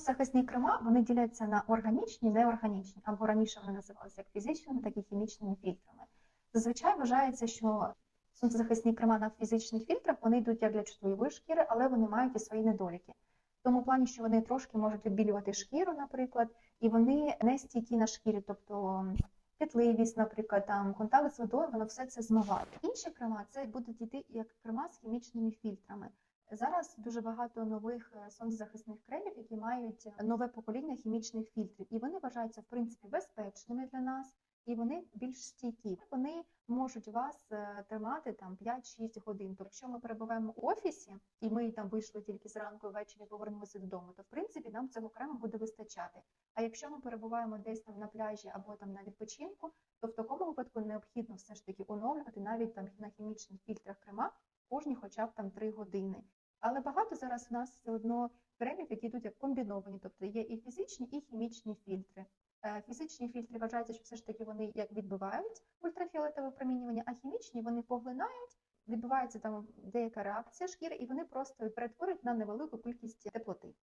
Захисні крема вони діляться на органічні, неорганічні, або раніше вони називалися як фізичними, так і хімічними фільтрами. Зазвичай вважається, що сонцезахисні крема на фізичних фільтрах вони йдуть як для чутливої шкіри, але вони мають і свої недоліки. В тому плані, що вони трошки можуть відбілювати шкіру, наприклад, і вони не стійкі на шкірі, тобто пітливість, наприклад, там контакт з водою, воно все це змиває. Інші крема це будуть йти як крема з хімічними фільтрами. Зараз дуже багато нових е, сонцезахисних кремів, які мають нове покоління хімічних фільтрів, і вони вважаються в принципі безпечними для нас, і вони більш стійкі. Вони можуть вас е, тримати там 5-6 годин. Тобто, якщо ми перебуваємо в офісі і ми там вийшли тільки зранку ввечері повернулися додому, то в принципі нам цього крему буде вистачати. А якщо ми перебуваємо десь там на пляжі або там на відпочинку, то в такому випадку необхідно все ж таки оновлювати навіть там на хімічних фільтрах крема кожні хоча б там 3 години. Але багато зараз у нас все одно кремів, які йдуть як комбіновані, тобто є і фізичні, і хімічні фільтри. Е, Фізичні фільтри вважаються, що все ж таки вони як відбивають ультрафіолетове промінювання, а хімічні вони поглинають, відбувається там деяка реакція шкіри, і вони просто перетворюють на невелику кількість теплоти.